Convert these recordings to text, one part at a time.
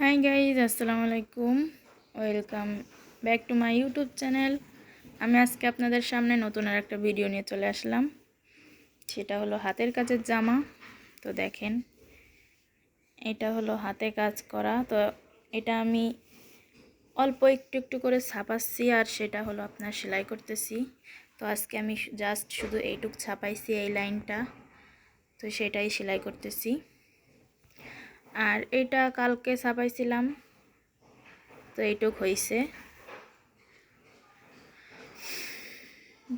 High guys আসসালামু আলাইকুম। Welcome back to my YouTube channel আমি আজকে আপনাদের সামনে নতুন আর একটা ভিডিও নিয়ে চলে আসলাম। সেটা হলো হাতের কাজের জামা। তো দেখেন, এটা হলো হাতে কাজ করা। তো এটা আমি অল্প একটু একটু করে ছাপাচ্ছি আর সেটা হলো আপনার সেলাই করতেছি। তো আজকে আমি জাস্ট শুধু এইটুক ছাপাইছি এই লাইনটা। তো সেটাই সেলাই করতেছি। আর এটা কালকে ছাপাইছিলাম। তো এইটুক হয়েছে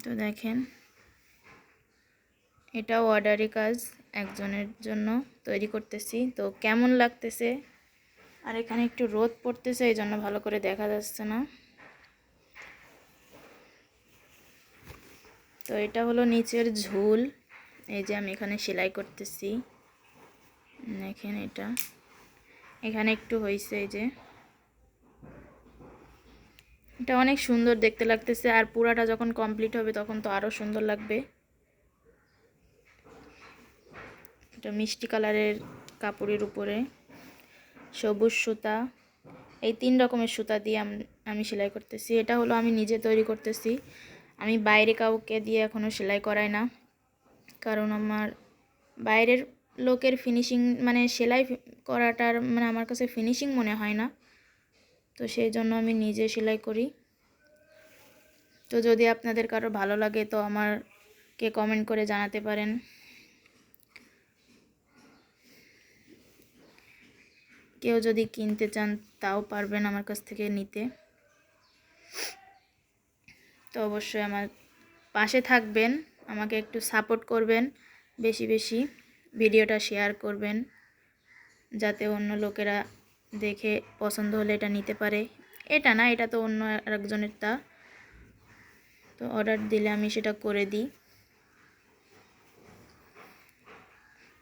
তো দেখেন, এটাও অর্ডারি কাজ একজনের জন্য তৈরি করতেছি। তো কেমন লাগতেছে? আর এখানে একটু রোদ পড়তেছে এই জন্য ভালো করে দেখা যাচ্ছে না। তো এটা হলো নিচের ঝুল, এই যে আমি এখানে সেলাই করতেছি। দেখেন এটা। এখানে একটু হয়েছে এই যে। এটা অনেক সুন্দর দেখতে লাগতেছে আর পুরাটা যখন কমপ্লিট হবে তখন তো আরও সুন্দর লাগবে। এটা মিষ্টি কালারের কাপড়ের উপরে। সবুজ সুতা। এই তিন রকমের সুতা দিয়ে আমি সেলাই করতেছি। এটা হলো আমি নিজে তৈরি করতেছি। আমি বাইরে কাউকে দিয়ে এখনও সেলাই করাই না। কারণ আমার বাইরের লোকের ফিনিশিং মানে সেলাই করাটার মানে আমার কাছে ফিনিশিং মনে হয় না। তো সেই জন্য আমি নিজে সেলাই করি। তো যদি আপনাদের কারও ভালো লাগে তো আমারকে কমেন্ট করে জানাতে পারেন। কেউ যদি কিনতে চান তাও পারবেন আমার কাছ থেকে নিতে। তো অবশ্যই আমার পাশে থাকবেন, আমাকে একটু সাপোর্ট করবেন বেশি বেশি। ভিডিওটা শেয়ার করবেন, যাতে অন্য লোকেরা দেখে পছন্দ হলে এটা নিতে পারে। এটা না, এটা তো অন্য আরেকজনের তা তো অর্ডার দিলে আমি সেটা করে দিই।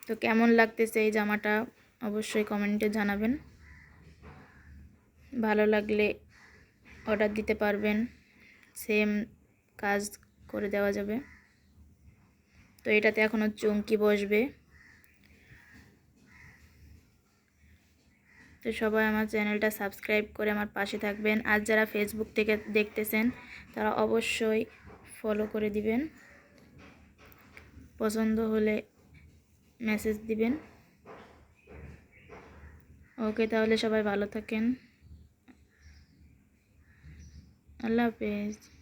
তো কেমন লাগতেছে এই জামাটা, অবশ্যই কমেন্টে জানাবেন। ভালো লাগলে অর্ডার দিতে পারবেন, সেম কাজ করে দেওয়া যাবে। তো এটাতে এখনও চুমকি বসবে। তো সবাই আমার চ্যানেলটা সাবস্ক্রাইব করে আমার পাশে থাকবেন। আর যারা ফেসবুক থেকে দেখতেছেন, তারা অবশ্যই ফলো করে দিবেন। পছন্দ হলে মেসেজ দিবেন। ওকে তাহলে সবাই ভালো থাকেন। আল্লাহ হাফেজ।